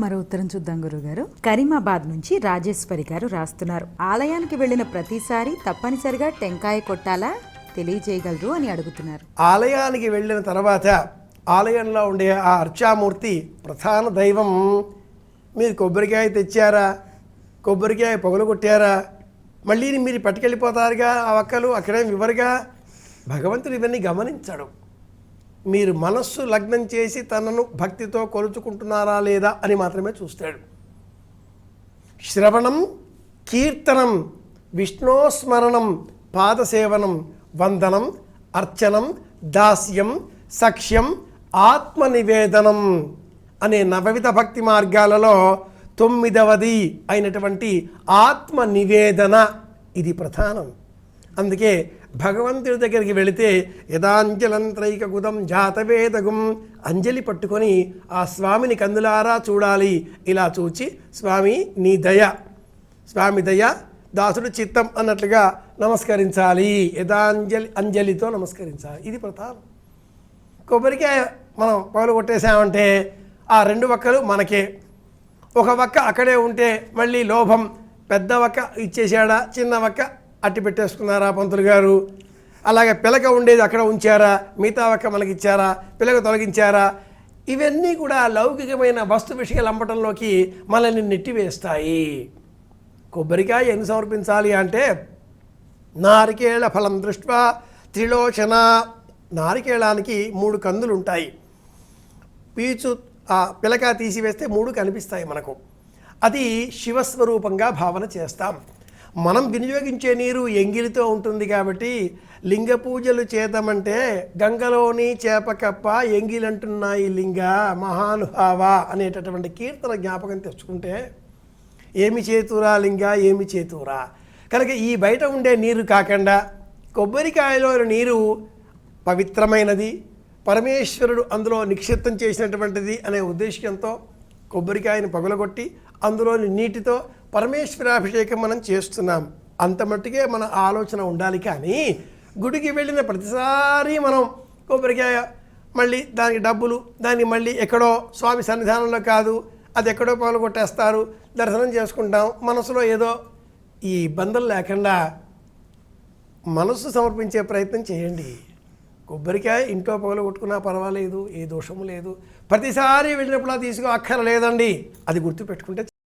మరో ఉత్తరం చూద్దాం గురుగారు. కరీమాబాద్ నుంచి రాజేశ్వరి గారు రాస్తున్నారు. ఆలయానికి వెళ్ళిన ప్రతిసారి తప్పనిసరిగా టెంకాయ కొట్టాలా? తెలియజేయగలరు అని అడుగుతున్నారు. ఆలయానికి వెళ్ళిన తర్వాత ఆలయంలో ఉండే ఆ అర్చామూర్తి ప్రధాన దైవం. మీరు కొబ్బరికాయ తెచ్చారా? కొబ్బరికాయ పొగలు కొట్టారా? మళ్ళీ మీరు పట్టుకెళ్ళిపోతారుగా ఆ ఒక్కలు? అక్కడే వివరగా భగవంతుడు ఇవన్నీ గమనించడం. మీరు మనస్సు లగ్నం చేసి తనను భక్తితో కొలుచుకుంటున్నారా లేదా అని మాత్రమే చూస్తాడు. శ్రవణం కీర్తనం విష్ణోస్మరణం పాదసేవనం వందనం అర్చనం దాస్యం సఖ్యం ఆత్మనివేదనం అనే నవవిధ భక్తి మార్గాలలో తొమ్మిదవది అయినటువంటి ఆత్మ నివేదన ఇది ప్రధానం. అందుకే భగవంతుడి దగ్గరికి వెళితే యదాంజలంత్రైక గుదం జాతవేదగుం. అంజలి పట్టుకొని ఆ స్వామిని కందులారా చూడాలి. ఇలా చూచి స్వామి నీ దయ స్వామి దయ దాసుడు చిత్తం అన్నట్లుగా నమస్కరించాలి. యథాంజలి అంజలితో నమస్కరించాలి. ఇది ప్రధానం. కొబ్బరికాయ మనం పగలు కొట్టేసామంటే ఆ రెండు వక్కలు మనకే. ఒక వక్క అక్కడే ఉంటే మళ్ళీ లోభం. పెద్ద వక్క ఇచ్చేసాడా చిన్న వక్క అట్టి పెట్టేసుకున్నారా పంతులు గారు? అలాగే పిలక ఉండేది అక్కడ ఉంచారా? మిగతా ఒక్క మనకి ఇచ్చారా? పిలక తొలగించారా? ఇవన్నీ కూడా లౌకికమైన వస్తు విషయాలు అమ్మటంలోకి మనల్ని నెట్టివేస్తాయి. కొబ్బరికాయ ఎన్ని సమర్పించాలి అంటే నారికేళ ఫలం దృష్ట్యా త్రిలోచన. నారికేళానికి మూడు కందులు ఉంటాయి పీచు ఆ పిలక తీసివేస్తే మూడు కనిపిస్తాయి మనకు. అది శివస్వరూపంగా భావన చేస్తాం. మనం వినియోగించే నీరు ఎంగిలితో ఉంటుంది కాబట్టి లింగ పూజలు చేద్దామంటే గంగలోని చేపకప్ప ఎంగిలంటున్నాయి లింగ మహానుభావ అనేటటువంటి కీర్తన జ్ఞాపకం తెచ్చుకుంటే ఏమి చేతురా లింగ ఏమి చేతురా? కనుక ఈ బయట ఉండే నీరు కాకుండా కొబ్బరికాయలో నీరు పవిత్రమైనది పరమేశ్వరుడు అందులో నిక్షిప్తం చేసినటువంటిది అనే ఉద్దేశంతో కొబ్బరికాయని పగలగొట్టి అందులోని నీటితో పరమేశ్వరాభిషేకం మనం చేస్తున్నాం. అంత మట్టుకే మన ఆలోచన ఉండాలి కానీ గుడికి వెళ్ళిన ప్రతిసారి మనం కొబ్బరికాయ మళ్ళీ దానికి డబ్బులు దాన్ని మళ్ళీ ఎక్కడో స్వామి సన్నిధానంలో కాదు అది ఎక్కడో పగలగొట్టేస్తారు దర్శనం చేసుకుంటాం మనసులో ఏదో ఈ ఇబ్బందులు లేకుండా మనసు సమర్పించే ప్రయత్నం చేయండి. కొబ్బరికాయ ఇంట్లో పగలు కొట్టుకున్నా పర్వాలేదు ఏ దోషము లేదు. ప్రతిసారి వెళ్ళినప్పుడు అది తీసుకో అక్కర లేదండి అది గుర్తుపెట్టుకుంటే